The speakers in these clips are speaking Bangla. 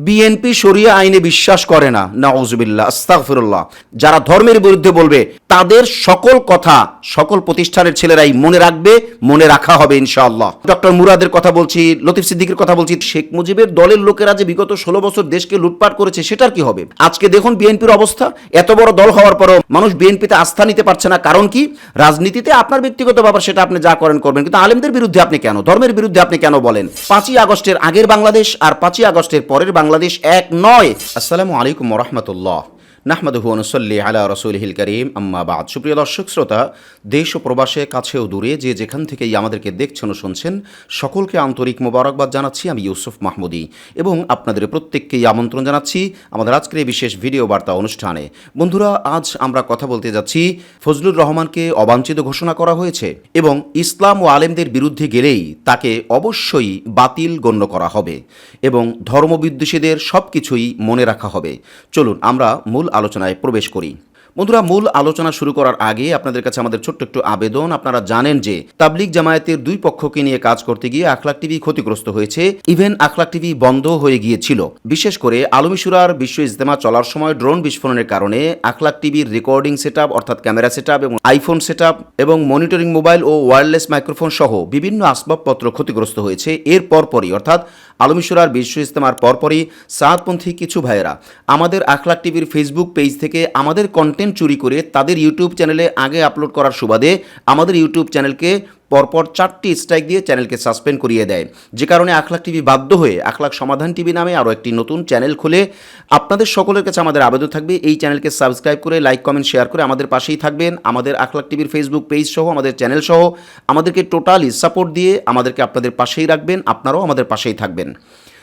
বিএনপি শরিয়া আইনে বিশ্বাস করে না। নাউজবিল্লা আস্তাকফিরুল্লাহ যারা ধর্মের বিরুদ্ধে বলবে তাদের সকল কথা সকল প্রতিষ্ঠানের ছেলেরাই মনে রাখবে, মনে রাখা হবে ইনশাআল্লাহ। ডক্টর মুরাদের কথা বলছি, লতিফ সিদ্দিকের কথা বলছি, শেখ মুজিবের দলের লোকেরা যে বিগত ষোলো বছর দেশকে লুটপাট করেছে, সেটার কি হবে? আজকে দেখুন বিএনপির অবস্থা, এত বড় দল হওয়ার পরও মানুষ বিএনপিতে আস্থা নিতে পারছে না। কারণ কি? রাজনীতিতে আপনার ব্যক্তিগত ব্যাপার, সেটা আপনি যা করেন, করবেন। কিন্তু আলেমদের বিরুদ্ধে আপনি কেন? ধর্মের বিরুদ্ধে আপনি কেন বলেন? পাঁচই আগস্টের আগের বাংলাদেশ আর পাঁচই আগস্টের পরের বাংলাদেশ এক নয়। আসসালামু আলাইকুম রহমতুল্লাহ। নাহমাদুহু অনুসল্লি আলা রসুলহিল করিম, আম্মা বাদ। সুপ্রিয় দর্শক, শ্রোতা, দেশ ও প্রবাসে, কাছেও দূরে যে যেখান থেকেই আমাদেরকে দেখছেন ও শুনছেন, সকলকে আন্তরিক মোবারকবাদ জানাচ্ছি, আমি ইউসুফ মাহমুদি। এবং আপনাদের প্রত্যেককেই আমন্ত্রণ জানাচ্ছি আমাদের আজকের এই বিশেষ ভিডিও বার্তা অনুষ্ঠানে। বন্ধুরা, আজ আমরা কথা বলতে যাচ্ছি, ফজলুর রহমানকে অবাঞ্ছিত ঘোষণা করা হয়েছে এবং ইসলাম ও আলেমদের বিরুদ্ধে গেলেই তাকে অবশ্যই বাতিল গণ্য করা হবে এবং ধর্মবিদ্বেষীদের সব কিছুই মনে রাখা হবে। চলুন, আমরা মূল আলোচনায় প্রবেশ করি। বন্ধুরা, মূল আলোচনা শুরু করার আগে আপনাদের কাছে আমাদের ছোট্ট একটু আবেদন। আপনারা জানেন যে তাবলিক জামায়াতের দুই পক্ষকে নিয়ে কাজ করতে গিয়ে আখলাক টিভি ক্ষতিগ্রস্ত হয়েছে। ইভেন আখলাক টিভি বন্ধ হয়ে গিয়েছিল। বিশেষ করে আলমিসুরার বিশ্ব ইজতেমা চলার সময় ড্রোন বিস্ফোরণের কারণে আখলাক টিভির রেকর্ডিং সেট অর্থাৎ ক্যামেরা সেট এবং আইফোন সেট এবং মনিটরিং মোবাইল ও ওয়্যারলেস মাইক্রোফোন সহ বিভিন্ন আসবাবপত্র ক্ষতিগ্রস্ত হয়েছে। এর পরপরই, অর্থাৎ আলমিসুরার বিশ্ব ইজতেমার পরপরই সাদপন্থী কিছু ভাইয়েরা আমাদের আখলাক টিভির ফেসবুক পেজ থেকে আমাদের কন্টেন্ট চুরি করে তাদের ইউটিউব চ্যানেলে আগে আপলোড করার সুবাদে আমাদের ইউটিউব চ্যানেলকে পরপর চারটি স্ট্রাইক দিয়ে চ্যানেলকে সাসপেন্ড করিয়ে দেয়। যে কারণে আখলাখ টিভি বাধ্য হয়ে আখলাখ সমাধান টিভি নামে আরও একটি নতুন চ্যানেল খুলে। আপনাদের সকলের কাছে আমাদের আবেদন থাকবে। এই চ্যানেলকে সাবস্ক্রাইব করে লাইক কমেন্ট শেয়ার করে আমাদের পাশেই থাকবেন। আমাদের আখলাখ টিভির ফেসবুক পেজ সহ, আমাদের চ্যানেল সহ আমাদেরকে টোটালি সাপোর্ট দিয়ে আমাদেরকে আপনাদের পাশেই রাখবেন। আপনারাও আমাদের পাশেই থাকবেন।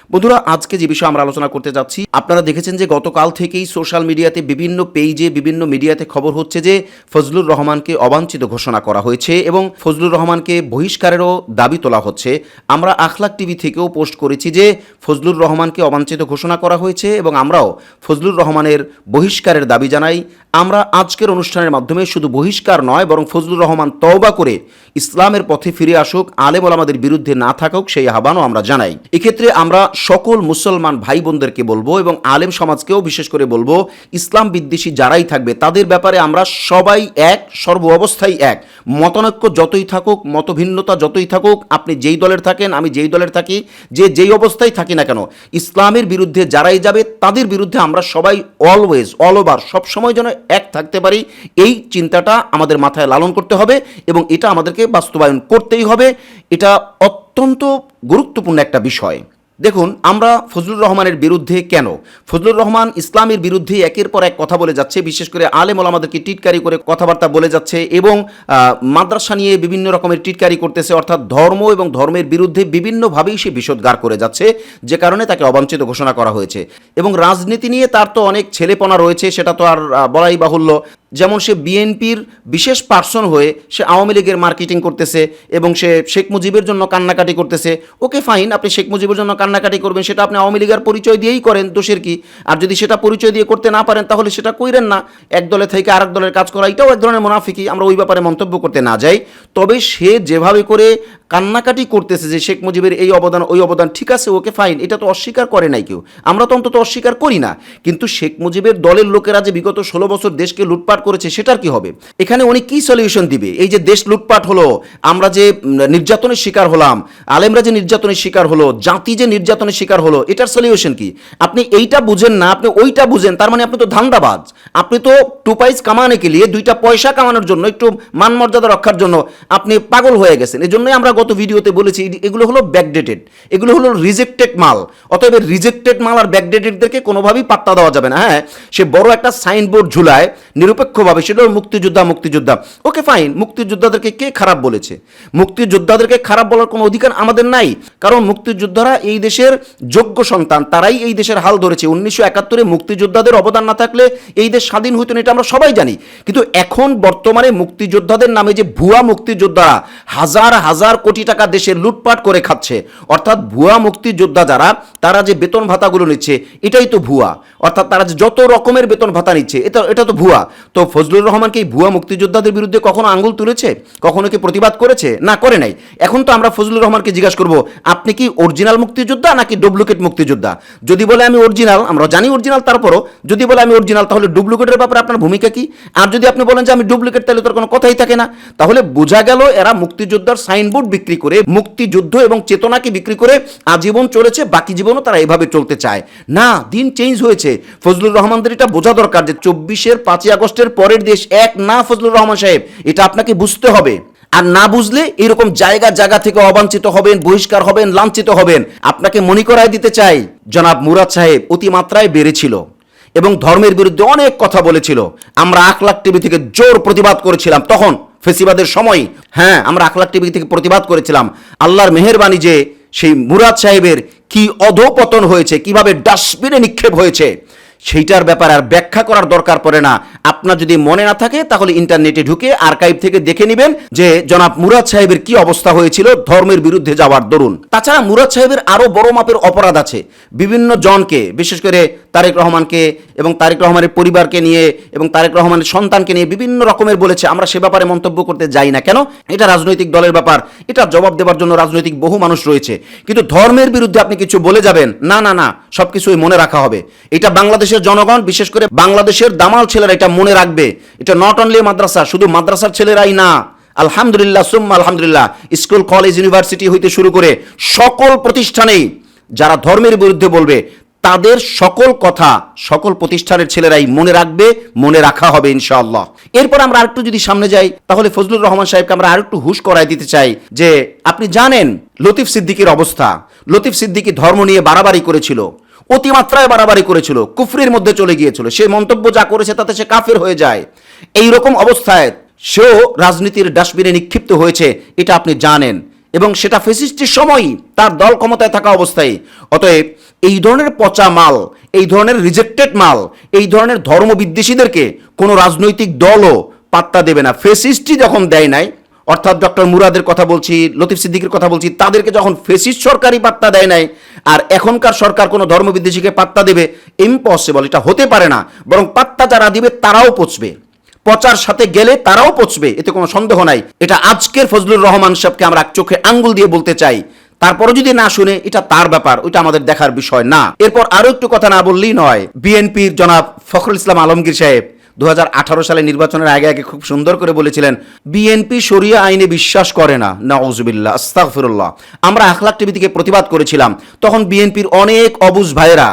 বন্ধুরা, আজকে যে বিষয়ে আমরা আলোচনা করতে যাচ্ছি, আপনারা দেখেছেন যে গতকাল থেকেই সোশ্যাল মিডিয়াতে বিভিন্ন পেজে বিভিন্ন মিডিয়াতে খবর হচ্ছে যে ফজলুর রহমানকে অবাঞ্ছিত ঘোষণা করা হয়েছে এবং ফজলুর রহমানকে বহিষ্কারেরও দাবি তোলা হচ্ছে। আমরা আখলাক টিভি থেকেও পোস্ট করেছি যে ফজলুর রহমানকে অবাঞ্ছিত ঘোষণা করা হয়েছে এবং আমরাও ফজলুর রহমানের বহিষ্কারের দাবি জানাই। আমরা আজকের অনুষ্ঠানের মাধ্যমে শুধু বহিষ্কার নয়, বরং ফজলুর রহমান তওবা করে ইসলামের পথে ফিরে আসুক, আলেম আমাদের বিরুদ্ধে না থাকুক, সেই আহ্বানও আমরা জানাই। এক্ষেত্রে আমরা সকল মুসলমান ভাই বোনদেরকে বলব এবং আলেম সমাজকেও বিশেষ করে বলব, ইসলাম বিদ্বেষী যারাই থাকবে, তাদের ব্যাপারে আমরা সবাই এক সর্ব অবস্থায় এক। মতানৈক্য যতই থাকুক, মতভিন্নতা যতই থাকুক, আপনি যেই দলের থাকেন, আমি যেই দলের থাকি, যে যেই অবস্থায় থাকি না কেন, ইসলামের বিরুদ্ধে যারাই যাবে, তাদের বিরুদ্ধে আমরা সবাই অলওয়েজ অল ওভার সবসময় যেন এক থাকতে পারি, এই চিন্তাটা আমাদের মাথায় লালন করতে হবে এবং এটা আমাদেরকে বাস্তবায়ন করতেই হবে। এটা অত্যন্ত গুরুত্বপূর্ণ একটা বিষয়। দেখুন, আমরা ফজলুর রহমানের বিরুদ্ধে কেন? ফজলুর রহমান ইসলামের বিরুদ্ধে একের পর এক কথা বলে যাচ্ছে, বিশেষ করে আলেম আমাদেরকে টিটকারি করে কথাবার্তা বলে যাচ্ছে এবং মাদ্রাসা নিয়ে বিভিন্ন রকমের টিটকারি করতেছে, অর্থাৎ ধর্ম এবং ধর্মের বিরুদ্ধে বিভিন্নভাবেই সে বিষোদ্গার করে যাচ্ছে, যে কারণে তাকে অবাঞ্ছিত ঘোষণা করা হয়েছে। এবং রাজনীতি নিয়ে তার তো অনেক ছেলেপনা রয়েছে, সেটা তো আর বলাই বাহুল্য। যেমন সে বিএনপির বিশেষ পার্সন হয়ে সে আওয়ামী লীগের মার্কেটিং করতেছে এবং সে শেখ মুজিবের জন্য কান্নাকাটি করতেছে ওকে ফাইন আপনি শেখ মুজিবের জন্য কান্নাকাটি করবেন, সেটা আপনি আওয়ামী লীগের পরিচয় দিয়েই করেন, দোষের কি? আর যদি সেটা পরিচয় দিয়ে করতে না পারেন, তাহলে সেটা কইরেন না। এক দলে থেকে আরেক দলের কাজ করা, এটাও এক ধরনের মুনাফিকি আমরা ওই ব্যাপারে মন্তব্য করতে না যাই। তবে সে যেভাবে করে কান্নাকাটি করতেছে যে শেখ মুজিবের এই অবদান, ওই অবদান, ঠিক আছে ওকে ফাইন এটা তো অস্বীকার করে নাই কেউ। আমরা তো অন্তত অস্বীকার করি না। কিন্তু শেখ মুজিবের দলের লোকেরা যে বিগত ষোলো বছর দেশকে লুটপাট করেছে, সেটার কি হবে? এখানে উনি কি সলিউশন দিবে? এই যে দেশ লুটপাট হলো, আমরা যে নির্যাতনের শিকার হলাম, আলেমরা যে নির্যাতনের শিকার হলো, জাতি যে নির্যাতনের শিকার হলো, এটার সলিউশন কি? আপনি এইটা বুঝেন না, আপনি ওইটা বুঝেন, তার মানে আপনি তো ধান্দাবাজ। আপনি তো টু পাইস কামানে কে লিয়ে দুইটা পয়সা কামানোর জন্য, একটু মান মর্যাদা রক্ষার জন্য আপনি পাগল হয়ে গেছেন। এই জন্যই আমরা গত ভিডিওতে বলেছি এগুলো হলো ব্যাকডেটেড এগুলো হলো রিজেক্টেড মাল। অতএব রিজেক্টেড মাল আর ব্যাকডেটেডদেরকে কোনোভাবেই পাত্তা দেওয়া যাবে না। হ্যাঁ সে বড় একটা সাইনবোর্ড ঝুলায় নিরপেক্ষভাবে, সেটা হলো মুক্তিযোদ্ধা মুক্তিযোদ্ধা। ওকে ফাইন মুক্তিযোদ্ধাদেরকে কে খারাপ বলেছে? মুক্তিযোদ্ধাদেরকে খারাপ বলার কোনো অধিকার আমাদের নাই। কারণ মুক্তিযোদ্ধারা এই দেশের যোগ্য সন্তান, তারাই এই দেশের হাল ধরেছে। উনিশশো একাত্তরে মুক্তিযোদ্ধাদের অবদান না থাকলে এই দেশ স্বাধীন হইতো না, এটা আমরা সবাই জানি। কিন্তু এখন বর্তমানে মুক্তিযোদ্ধাদের নামে যে ভুয়া মুক্তিযোদ্ধারা হাজার হাজার কোটি টাকা দেশে লুটপাট করে খাচ্ছে, অর্থাৎ ভুয়া মুক্তিযোদ্ধা যারা, তারা যে বেতন ভাতাগুলো নিচ্ছে, এটাই তো ভুয়া। অর্থাৎ তারা যে যত রকমের বেতন ভাতা নিচ্ছে, এটা এটা তো ভুয়া। তো ফজলুর রহমান কি ভুয়া মুক্তিযোদ্ধাদের বিরুদ্ধে কখনো আঙ্গুল তুলেছে? কখনো কি প্রতিবাদ করেছে? না, করে নাই। এখন তো আমরা ফজলুর রহমানকে জিজ্ঞাসা করব, আপনি কি অরিজিনাল মুক্তিযোদ্ধা নাকি ডুপ্লিকেট মুক্তিযোদ্ধা? যদি বলে আমি অরিজিনাল আমরা জানি অরিজিনাল তারপরও যদি বলে আমি অরিজিনাল তাহলে ডুপ্লিকেটের ব্যাপারে আপনার ভূমিকা কি? আর যদি আপনি বলেন যে আমি ডুপ্লিকেট তাহলে তোর কোনো কথাই থাকে না। তাহলে বোঝা গেল এরা মুক্তিযোদ্ধার সাইনবোর্ড বিক্রি করে, মুক্তিযুদ্ধ এবং চেতনাকে বিক্রি করে আজীবন চলেছে, বাকি জীবনও তারা এভাবে চলতে চায়। না, দিন চেঞ্জ হয়েছে। ফজলুর রহমানদের এটা বোঝা দরকার যে চব্বিশের পাঁচই আগস্টের পরের দেশ এক না ফজলুর রহমান সাহেব, এটা আপনাকে বুঝতে হবে। আর না বুঝলে এরকম জায়গা জায়গা থেকে অবাঞ্ছিত হবেন, বহিষ্কার হবেন, লাঞ্ছিত হবেন। আপনাকে মনে করায় দিতে চাই, জনাব মুরাদ সাহেব অতিমাত্রায় বেড়েছিল এবং ধর্মের বিরুদ্ধে অনেক কথা বলেছিল। আমরা আখলাখ টিভি থেকে জোর প্রতিবাদ করেছিলাম। তখন ফেসিবাদের সময় হ্যাঁ আমরা আখলাখ টিভি থেকে প্রতিবাদ করেছিলাম। আল্লাহর মেহেরবানি যে সেই মুরাদ সাহেবের কি অধপতন হয়েছে, কীভাবে ডাস্টবিনে নিক্ষেপ হয়েছে সেইটার ব্যাপারে আর ব্যাখ্যা করার দরকার পড়ে না। আপনার যদি মনে না থাকে, তাহলে ইন্টারনেটে ঢুকে আর্কাইভ থেকে দেখে নেবেন যে জনাব মুরাদ সাহেবের কি অবস্থা হয়েছিল ধর্মের বিরুদ্ধে যাওয়ার দরুন। তাছাড়া মুরাদ সাহেবের আরও বড় মাপের অপরাধ আছে। বিভিন্ন জনকে, বিশেষ করে তারেক রহমানকে এবং তারেক রহমানের পরিবারকে নিয়ে এবং তারেক রহমানের সন্তানকে নিয়ে বিভিন্ন রকমের বলেছে, আমরা সে ব্যাপারে মন্তব্য করতে যাই না কেন? এটা রাজনৈতিক দলের ব্যাপার। এটা জবাব দেওয়ার জন্য রাজনৈতিক বহু মানুষ রয়েছে। কিন্তু ধর্মের বিরুদ্ধে আপনি কিছু বলে যাবেন, না না না, সবকিছুই মনে রাখা হবে। এটা বাংলাদেশের জনগণ, বিশেষ করে বাংলাদেশের দামাল ছেলেরা এটা মনে রাখবে। এটা নট অনলি মাদ্রাসা, শুধু মাদ্রাসার ছেলেরাই না। আলহামদুলিল্লাহ, সুম্মা আলহামদুলিল্লাহ, স্কুল কলেজ ইউনিভার্সিটি হইতে শুরু করে সকল প্রতিষ্ঠানেই যারা ধর্মের বিরুদ্ধে বলবে, তাদের সকল কথা সকল প্রতিষ্ঠানের ছেলেরাই মনে রাখবে, মনে রাখা হবে ইনশাআল্লাহ। এরপর আমরা আরেকটু যদি সামনে যাই, তাহলে ফজলুর রহমান সাহেবকে আমরা আরেকটু হুশ করাই দিতে চাই যে, আপনি জানেন লতিফ সিদ্দিকির অবস্থা। লতিফ সিদ্দিকি ধর্ম নিয়ে বাড়াবাড়ি করেছিল। অতিমাত্রায় বাড়াবাড়ি করেছিল, কুফরির মধ্যে চলে গিয়েছিল। সে মন্তব্য যা করেছে তাতে সে কাফের হয়ে যায়। এই রকম অবস্থায় সেও রাজনীতির ডাস্টবিনে নিক্ষিপ্ত হয়েছে, এটা আপনি জানেন। এবং সেটা ফেসিস্টের সময়ই তার দল ক্ষমতায় থাকা অবস্থায়। অতএব এই ধরনের পচা মাল, এই ধরনের রিজেক্টেড মাল, এই ধরনের ধর্মবিদ্বেষীদেরকে কোনো রাজনৈতিক দলও পাত্তা দেবে না। ফেসিস্টই যখন দেয় নাই অর্থাৎ ডক্টর মুরাদের কথা বলছি, লতিফ সিদ্দিকের কথা বলছি, তাদেরকে যখন ফেসিস্ট সরকারই পাত্তা দেয় নাই, আর এখনকার সরকার কোনো ধর্মবিদ্বেষীকে পাত্তা দেবে ইম্পসিবল এটা হতে পারে না। বরং পাত্তা যারা দিবে, তারাও পচবে। পচার সাথে গেলে তারাও পচবে, এতে কোনো সন্দেহ নাই। এটা আজকের ফজলুর রহমান সাহেবকে আমরা চোখে আঙ্গুল দিয়ে বলতে চাই। তারপরও যদি না শুনে, এটা তার ব্যাপার, ওইটা আমাদের দেখার বিষয় না। এরপর আরও একটু কথা না বললেই নয়। বিএনপির জনাব ফখরুল ইসলাম আলমগীর সাহেব দু হাজার আঠারো সালে নির্বাচনের আগে আগে খুব সুন্দর করে বলেছিলেন, বিএনপি সরিয়া আইনে বিশ্বাস করে না। না ওজুবিল্লা আস্তাগফিরুল্লাহ। আমরা আখলাক টিভি থেকে প্রতিবাদ করেছিলাম, তখন বিএনপির অনেক অবুজ ভাইয়েরা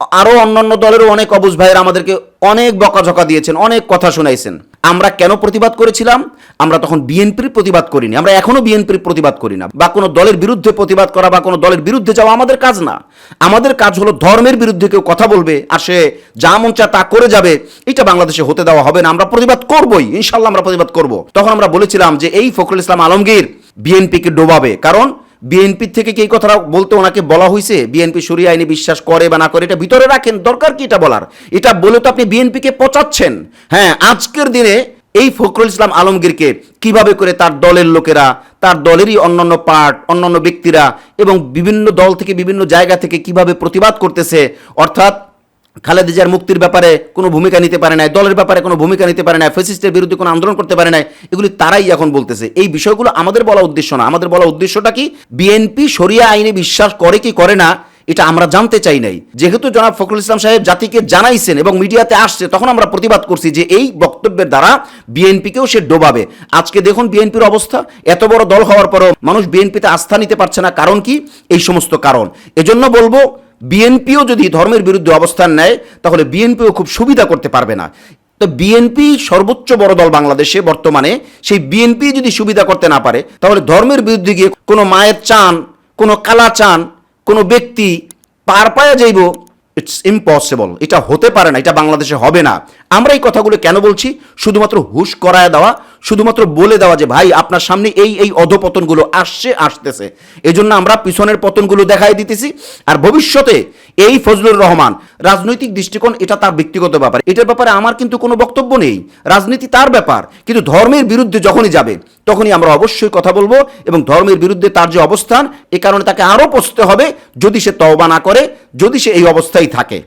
আরও অন্যান্য দলেরও অনেক অবুজ ভাইয়েরা আমাদেরকে অনেক বকাঝকা দিয়েছেন, অনেক কথা শোনাইছেন। আমরা কেন প্রতিবাদ করেছিলাম? আমরা তখন বিএনপির প্রতিবাদ করিনি। আমরা এখনও বিএনপির প্রতিবাদ করি না। বা কোনো দলের বিরুদ্ধে প্রতিবাদ করা বা কোনো দলের বিরুদ্ধে যাওয়া আমাদের কাজ না। আমাদের কাজ হলো ধর্মের বিরুদ্ধে কেউ কথা বলবে আর সে যা মন চা তা করে যাবে। এটা বাংলাদেশে হতে দেওয়া হবে না। আমরা প্রতিবাদ করবই ইনশাল্লাহ আমরা প্রতিবাদ করব। তখন আমরা বলেছিলাম যে এই ফখরুল ইসলাম আলমগীর বিএনপিকে ডোবাবে। কারণ বিএনপি থেকে কি এই কথাটা বলতে ওনাকে বলা হয়েছে বিএনপি সরিয়ে আইনে বিশ্বাস করে বা না করে, এটা ভিতরে রাখেন। দরকার কি এটা বলার? এটা বলে তো আপনি বিএনপিকে পচাচ্ছেন। হ্যাঁ আজকের দিনে এই ফখরুল ইসলাম আলমগীরকে কীভাবে করে তার দলের লোকেরা, তার দলেরই অন্যান্য পার্ট, অন্যান্য ব্যক্তিরা এবং বিভিন্ন দল থেকে বিভিন্ন জায়গা থেকে কীভাবে প্রতিবাদ করতেছে, অর্থাৎ খালেদা জিয়ার মুক্তির ব্যাপারে কোনো ভূমিকা নিতে পারে নাই, দলের ব্যাপারে কোনো ভূমিকা নিতে পারে নাই ফেসিস্টের বিরুদ্ধে কোনো আন্দোলন করতে পারে নাই, এগুলি তারাই এখন বলতেছে। এই বিষয়গুলো আমাদের বলা উদ্দেশ্য না। আমাদের বলা উদ্দেশ্যটা কি? বিএনপি সরিয়া আইনে বিশ্বাস করে কি করে না, এটা আমরা জানতে চাই নাই। যেহেতু জনাব ফখরুল ইসলাম সাহেব জাতিকে জানাইছেন এবং মিডিয়াতে আসছে, তখন আমরা প্রতিবাদ করছি যে এই বক্তব্যের দ্বারা বিএনপিকেও সে ডোবাবে। আজকে দেখুন বিএনপির অবস্থা, এত বড় দল হওয়ার পরও মানুষ বিএনপিতে আস্থা নিতে পারছে না, কারণ কি? এই সমস্ত কারণ। এজন্য বলব বিএনপিও যদি ধর্মের বিরুদ্ধে অবস্থান নেয়, তাহলে বিএনপিও খুব সুবিধা করতে পারবে না। তো বিএনপি সর্বোচ্চ বড় দল বাংলাদেশে বর্তমানে, সেই বিএনপি যদি সুবিধা করতে না পারে, তাহলে ধর্মের বিরুদ্ধে গিয়ে কোনো মায়ের চান, কোনো কালা চান, কোনো ব্যক্তি পার পায়া যাইব ইটস ইম্পসিবল এটা হতে পারে না, এটা বাংলাদেশে হবে না। আমরা এই কথাগুলো কেন বলছি? শুধুমাত্র হুশ করায় দেওয়া শুধুমাত্র বলে দেওয়া যে, ভাই, আপনার সামনে এই এই অধপতনগুলো আসছে, আসতেছে। এই জন্য আমরা পিছনের পতনগুলো দেখাই দিতেছি। আর ভবিষ্যতে এই ফজলুর রহমান, রাজনৈতিক দৃষ্টিকোণ, এটা তার ব্যক্তিগত ব্যাপার। এটার ব্যাপারে আমার কিন্তু কোনো বক্তব্য নেই। রাজনীতি তার ব্যাপার। কিন্তু ধর্মের বিরুদ্ধে যখনই যাবে, তখনই আমরা অবশ্যই কথা বলব এবং ধর্মের বিরুদ্ধে তার যে অবস্থান, এ কারণে তাকে আরও পচতে হবে যদি সে তওবা না করে, যদি সে এই অবস্থায় থাকে।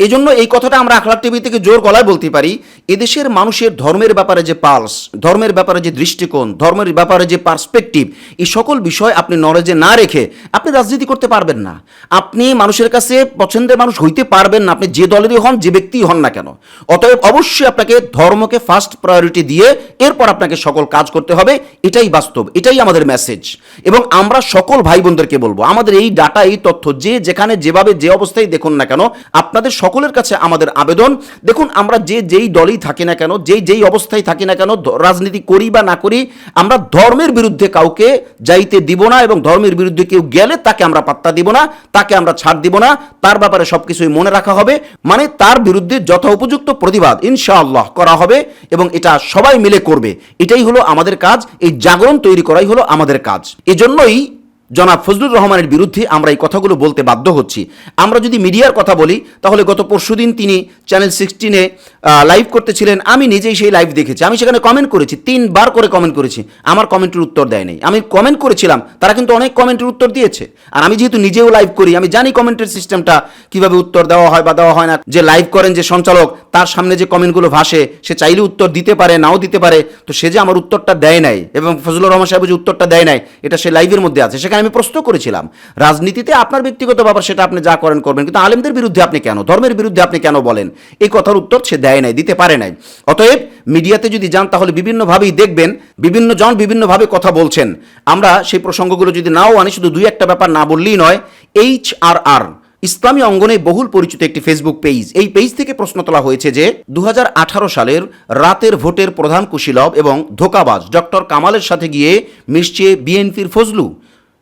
এই জন্য এই কথাটা আমরা আখলাক টিভি থেকে জোর গলায় বলতে পারি, এদেশের মানুষের ধর্মের ব্যাপারে যে পালস ধর্মের ব্যাপারে যে দৃষ্টিকোণ, ধর্মের ব্যাপারে যে পার্সপেক্টিভ এই সকল বিষয় আপনি নলেজে না রেখে আপনি রাজনীতি করতে পারবেন না। আপনি মানুষের কাছে পছন্দের মানুষ হইতে পারবেন না, আপনি যে দলেরই হন, যে ব্যক্তিই হন না কেন। অতএব অবশ্যই আপনাকে ধর্মকে ফার্স্ট প্রায়োরিটি দিয়ে এরপর আপনাকে সকল কাজ করতে হবে, এটাই বাস্তব, এটাই আমাদের মেসেজ এবং আমরা সকল ভাই বোনদেরকে বলব, আমাদের এই ডাটা এই তথ্য, যে যেখানে, যেভাবে, যে অবস্থায় দেখুন না কেন, আপনাদের সকলের কাছে আমাদের আবেদন। দেখুন, আমরা যে যেই দলই থাকি না কেন, যেই যেই অবস্থায় থাকি না কেন রাজনীতি করি বা না করি, আমরা ধর্মের বিরুদ্ধে কাউকে যাইতে দিব না এবং ধর্মের বিরুদ্ধে কেউ গেলে তাকে আমরা পাত্তা দিব না, তাকে আমরা ছাড় দিব না। তার ব্যাপারে সবকিছুই মনে রাখা হবে। মানে তার বিরুদ্ধে যথা উপযুক্ত প্রতিবাদ ইনশাআল্লাহ করা হবে এবং এটা সবাই মিলে করবে। এটাই হলো আমাদের কাজ, এই জাগরণ তৈরি করাই হলো আমাদের কাজ। এজন্যই জনাব ফজলুর রহমানের বিরুদ্ধে আমরা এই কথাগুলো বলতে বাধ্য হচ্ছি। আমরা যদি মিডিয়ার কথা বলি, তাহলে গত পরশুদিন তিনি চ্যানেল সিক্সটিনে লাইভ করতেছিলেন। আমি নিজেই সেই লাইভ দেখেছি। আমি সেখানে কমেন্ট করেছি, তিনবার করে কমেন্ট করেছি। আমার কমেন্টের উত্তর দেয় নাই। আমি কমেন্ট করেছিলাম, তারা কিন্তু অনেক কমেন্টের উত্তর দিয়েছে। আর আমি যেহেতু নিজেও লাইভ করি, আমি জানি কমেন্টের সিস্টেমটা কীভাবে উত্তর দেওয়া হয় বা দেওয়া হয় না। যে লাইভ করেন যে সঞ্চালক, তার সামনে যে কমেন্টগুলো ভাসে, সে চাইলে উত্তর দিতে পারে, নাও দিতে পারে। তো সে যে আমার উত্তরটা দেয় নাই, এবং ফজলুর রহমান সাহেব যে উত্তরটা দেয় নাই, এটা সে লাইভের মধ্যে আছে। সেখানে আমি প্রশ্ন করেছিলাম, রাজনীতিতে আপনার ব্যক্তিগত ব্যাপার সেটা আপনি যা করেন করবেন, কিন্তু আলেমদের বিরুদ্ধে আপনি কেন, ধর্মের বিরুদ্ধে আপনি কেন বলেন? এই কথার উত্তর সে দেয় নাই, দিতে পারে নাই। অতএব মিডিয়াতে যদি যান, তাহলে বিভিন্নভাবেই দেখবেন, বিভিন্ন জন বিভিন্নভাবে কথা বলছেন। আমরা সেই প্রসঙ্গগুলো যদি নাও আনি, শুধু দুই একটা ব্যাপার না বললেই নয় এইচ আর আর ইসলামী অঙ্গনে বহুল পরিচিত একটি ফেসবুক পেজ এই পেজ থেকে প্রশ্ন তোলা হয়েছে যে দু হাজার আঠারো সালের রাতের ভোটের প্রধান কুশীলব এবং ধোকাবাজ ডক্টর কামালের সাথে গিয়ে মিশছে বিএনপির ফজলু।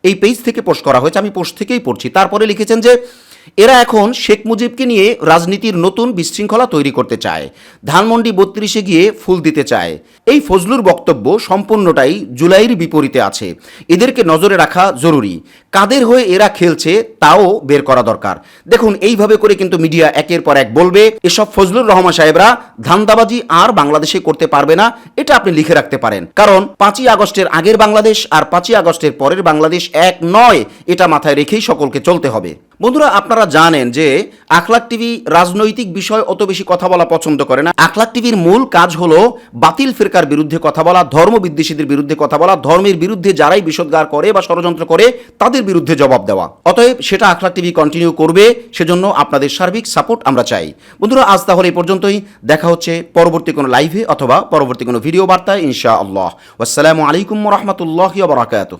এই পেজ থেকে পোস্ট করা হয়েছে আমি পোস্ট থেকেই পড়ছি। তারপরে লিখেছেন যে এরা এখন শেখ মুজিবকে নিয়ে রাজনীতির নতুন বিশৃঙ্খলা তৈরি করতে চায়। ধানমন্ডি বত্রিশে গিয়ে ফুল দিতে চায়। এই ফজলুর বক্তব্য সম্পূর্ণটাই জুলাইয়ের বিপরীতে আছে। এদেরকে নজরে রাখা জরুরি। কাদের হয়ে এরা খেলছে তাও বের করা দরকার। দেখুন, এইভাবে করে কিন্তু মিডিয়া একের পর এক বলবে, এসব ফজলুর রহমান সাহেবরা ধান্দাবাজি আর বাংলাদেশে করতে পারবে না, এটা আপনি লিখে রাখতে পারেন। কারণ পাঁচই আগস্টের আগের বাংলাদেশ আর পাঁচই আগস্টের পরের বাংলাদেশ এক নয়, এটা মাথায় রেখেই সকলকে চলতে হবে। বন্ধুরা, আপনারা জানেন যে আখলাক টিভি রাজনৈতিক বিষয় অত বেশি কথা বলা পছন্দ করে না। আখলাক টিভির মূল কাজ হলো বাতিল ফিরকার বিরুদ্ধে কথা বলা, ধর্ম বিদ্বেষীদের বিরুদ্ধে কথা বলা, ধর্মের বিরুদ্ধে যারাই বিষোদ্গার করে বা ষড়যন্ত্র করে, তাদের বিরুদ্ধে জবাব দেওয়া। অতএব সেটা আখলাক টিভি কন্টিনিউ করবে, সেজন্য আপনাদের সার্বিক সাপোর্ট আমরা চাই। বন্ধুরা, আজ তাহলে এই পর্যন্তই। দেখা হচ্ছে পরবর্তী কোনো লাইভে অথবা পরবর্তী কোনো ভিডিও বার্তায় ইনশা আল্লাহ আসসালামু আলাইকুম রহমতুল্লাহ বারাকাতুহ।